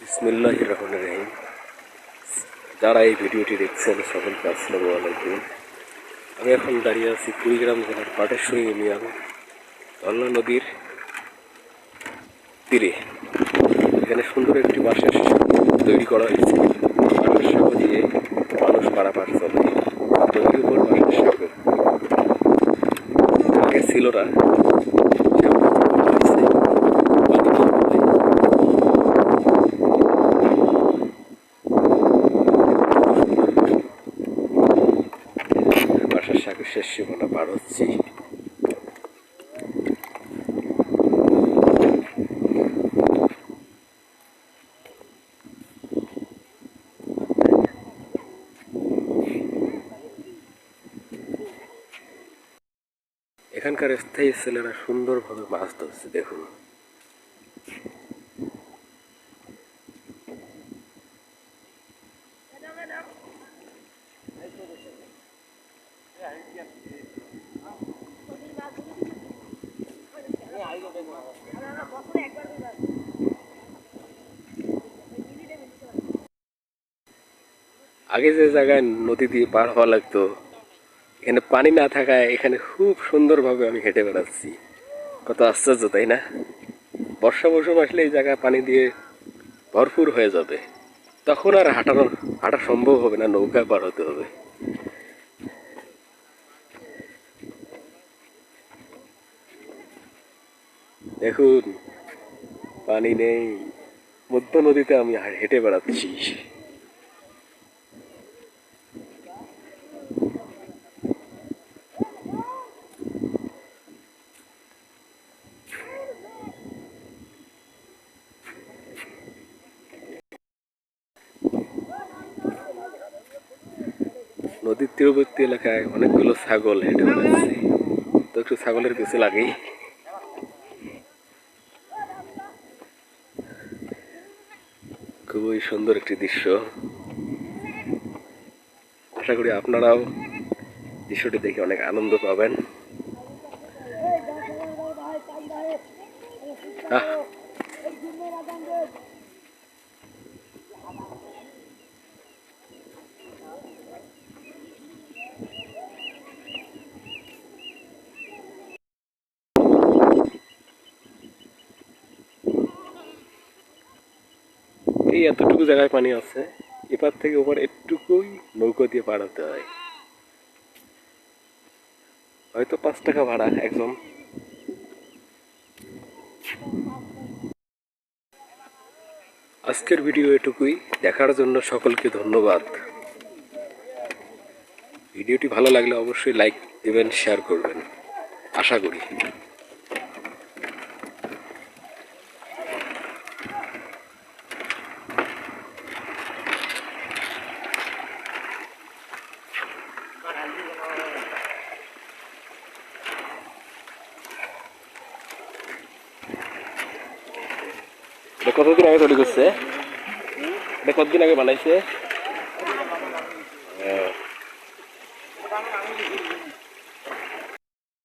বিসমিল্লাহ রহমান রহিম যারা এই ভিডিওটি দেখছেন, সকলকে আসসালামু আলাইকুম। আমি এখন দাঁড়িয়ে আছি কুড়িগ্রাম জেলার পাটেশ্বরী ইউনিয়ন ধল্লা নদীর তীরে। এখানে সুন্দর একটি বাঁশের তৈরি করা হয়েছে। দিয়ে মানুষ পারাপার চলে। নদীর উপর আগে ছিল না এখন হয়েছে। বাঁধিত বলে। বাসার সাথে শেষ সীমানা পার হচ্ছি। এখানকার স্থায়ী ছেলেরা সুন্দরভাবে মাছ ধরছে দেখুন। আগে যে জায়গায় নদী দিয়ে পার হওয়া লাগতো, এখানে পানি না থাকায় এখানে খুব সুন্দরভাবে আমি হেঁটে বেড়াচ্ছি। কত আশ্চর্য, তাই না? বর্ষা মৌসুম আসলে এই জায়গায় পানি দিয়ে ভরপুর হয়ে যাবে। তখন আর হাঁটানো, হাঁটা সম্ভব হবে না নৌকায় পার হতে হবে। দেখুন, পানি নেই। মধ্য নদীতে আমি হেঁটে বেড়াচ্ছি। নদীর তীরবর্তী এলাকায় অনেকগুলো ছাগল হেঁটে বেড়াচ্ছে। তো একটু ছাগলের পিছু লাগেই। খুবই সুন্দর একটি দৃশ্য। আশা করি আপনারাও দৃশ্যটি দেখে অনেক আনন্দ পাবেন। আহ এই এতটুকু জায়গায় পানি আছে, এপার থেকে ওপার একটুকুই নৌকো দিয়ে পাড়াতে হয়। হয়তো পাঁচ টাকা ভাড়া একজন আজকের ভিডিও এটুকুই, দেখার জন্য সকলকে ধন্যবাদ। ভিডিওটি ভালো লাগলে অবশ্যই লাইক দেবেন, শেয়ার করবেন। আশা করি। কতদিন আগে তৈরি করছে? এটা কতদিন আগে বানাইছে?